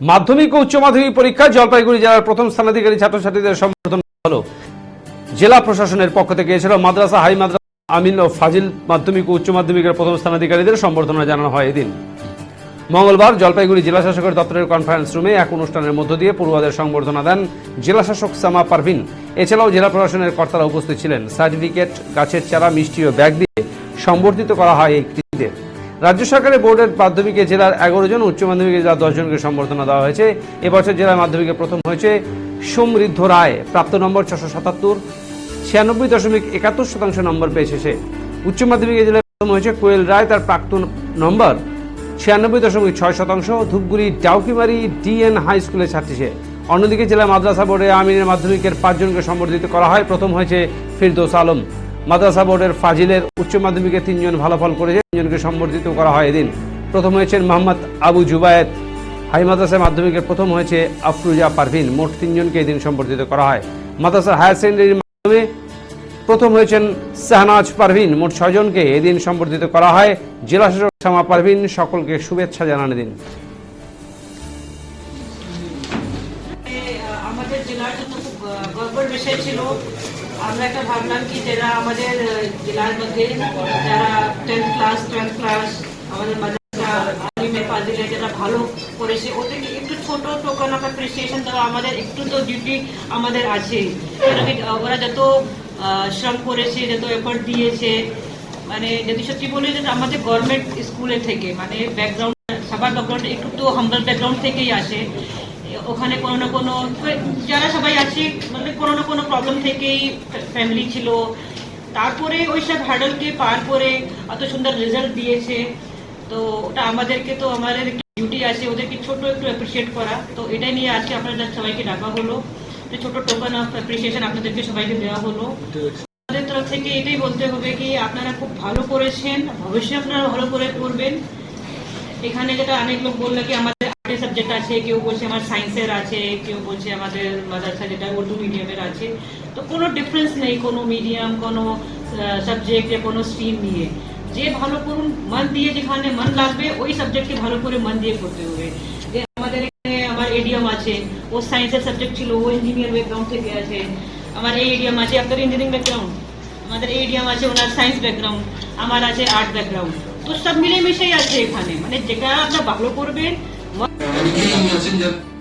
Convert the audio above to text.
মাধ্যমিক ও উচ্চ মাধ্যমিক পরীক্ষায় জলপাইগুড়ি জেলার প্রথম স্থানাধিকারী ছাত্রছাত্রীদের সম্বর্ধনা হলো। জেলা প্রশাসনের পক্ষ থেকে এছাড়াও মাদ্রাসা, হাই মাদ্রাসা, আমিন ও ফাজিল মাধ্যমিক ও উচ্চ মাধ্যমিকের প্রথম স্থানাধিকারীদের সম্বর্ধনা জানানো হয় এদিন। মঙ্গলবার জলপাইগুড়ি জেলা শাসকের দপ্তরের কনফারেন্স রুমে এক অনুষ্ঠানের মধ্য দিয়ে পড়ুয়াদের সংবর্ধনা দেন জেলা শাসক সামা পারভিন। এছাড়াও জেলা প্রশাসনের কর্তারা উপস্থিত ছিলেন। সার্টিফিকেট, গাছের চারা, মিষ্টি ও ব্যাগ দিয়ে সম্বর্ধিত করা হয় এই রাজ্য সরকারের বোর্ডের মাধ্যমিকে জেলার এগারো জন, উচ্চ মাধ্যমিকে জেলার দশ জনকে সম্বর্ধনা দেওয়া হয়েছে। এবছর জেলার মাধ্যমিকে প্রথম হয়েছে সমৃদ্ধ রায়। প্রাপ্ত নম্বর ছশো সাতাত্তর। ছিয়ানব্বই দশমিক একাত্তর শতাংশ নম্বর পেয়েছে সে। উচ্চ মাধ্যমিকে জেলায় প্রথম হয়েছে কোয়েল রায়, তার প্রাক্তন নম্বর ছিয়ানব্বই দশমিক ছয় শতাংশ। ধূপগুড়ি ডাউকিমারি ডিএন হাই স্কুলের ছাত্রী সে। অন্যদিকে জেলা মাদ্রাসা বোর্ডে আমিনের মাধ্যমিকের পাঁচজনকে সম্বর্ধিত করা হয়। প্রথম হয়েছে ফিরদোস আলম। মাদ্রাসা বোর্ডের ফাজিলের উচ্চ মাধ্যমিকে তিনজন ভালো ফল করেছে, তিনজনকে সম্বর্ধিত করা হয় এদিন। প্রথম হয়েছেন মোহাম্মদ আবু জুবায়েত হাই মাদ্রাসা মাধ্যমিকের প্রথম হয়েছে আফরুজা পারভিন। মোট তিনজনকে এদিন সম্বর্ধিত করা হয়। মাদ্রাসা হায়ার সেকেন্ডারির মাধ্যমে প্রথম হয়েছেন শাহনাজ পারভিন। মোট ছয়জনকে এদিন সম্বর্ধিত করা হয়। জেলা শাসক শামা পারভিন, সকলকে শুভেচ্ছা জানান দিন জেলার জন্য খুব গর্বের বিষয় ছিল। আমরা একটা ভাবলাম কি যারা আমাদের জেলার মধ্যে যারা টেন্থ ক্লাস টুয়েলভ ক্লাস আমাদের মাদ্রাসা যারা ভালো করেছে ওদেরকে একটু ছোট টোকন অ্যাপ্রিসিয়েশন দেওয়া আমাদের, একটু তো ডিউটি আমাদের আছে। ওরা যত শ্রম করেছে, যত এফোর্ট দিয়েছে মানে যদি সত্যি বলি যে আমাদের গভর্নমেন্ট স্কুলের থেকে মানে ব্যাকগ্রাউন্ড সবার ব্যাকগ্রাউন্ড একটু তো হাম্বল ব্যাকগ্রাউন্ড থেকেই আসে। ওখানে কোনো না কোনো যারা সবাই আছে মানে কোনো না কোনো প্রবলেম থেকেই ফ্যামিলি ছিল। তারপরে ওই সব হ্যাডলকে পার করে অত সুন্দর রেজাল্ট দিয়েছে। তো ওটা আমাদেরকে তো, আমাদের ডিউটি আছে, ওদেরকে ছোট একটু অ্যাপ্রিসিয়েট করা। তো এটাই নিয়ে আজকে আপনাদের সবাইকে ডাকা হলো। যে ছোট টোকেন অফ অ্যাপ্রিসিয়েশন আপনাদেরকে সবাইকে দেওয়া হলো। আমাদের তরফ থেকে এটাই বলতে হবে কি, আপনারা খুব ভালো করেছেন ভবিষ্যতে আপনারা ভালো করে করবেন। এখানে যেটা অনেক লোক বলল কি, আমাদের সাবজেক্ট আছে, কেউ বলছে আমার সায়েন্সের আছে, কেউ বলছে আমাদের মাদ্রাসা যেটা উর্দু মিডিয়ামের আছে। তো কোনো ডিফারেন্স নেই কোনো মিডিয়াম কোনো সাবজেক্ট কোনো স্ট্রিম নিয়ে। যে ভালো করুন, মন দিয়ে যেখানে মন লাগবে, ওই সাবজেক্টকে ভালো করে মন দিয়ে করতে হবে। যে আমাদের এখানে আমার এডিয়াম আছে, ও সায়েন্সের সাবজেক্ট ছিল, ও ইঞ্জিনিয়ার ব্যাকগ্রাউন্ড থেকে আছে। আমার এই এডিয়াম আছে, আপনার ইঞ্জিনিয়ারিং ব্যাকগ্রাউন্ড আমাদের এই এডিয়াম আছে, ওনার সায়েন্স ব্যাকগ্রাউন্ড আমার আছে আর্ট ব্যাকগ্রাউন্ড তো সব মিলেমিশেই আছে এখানে। মানে যেটা আপনার ভালো করবেন 何原因が死んじ。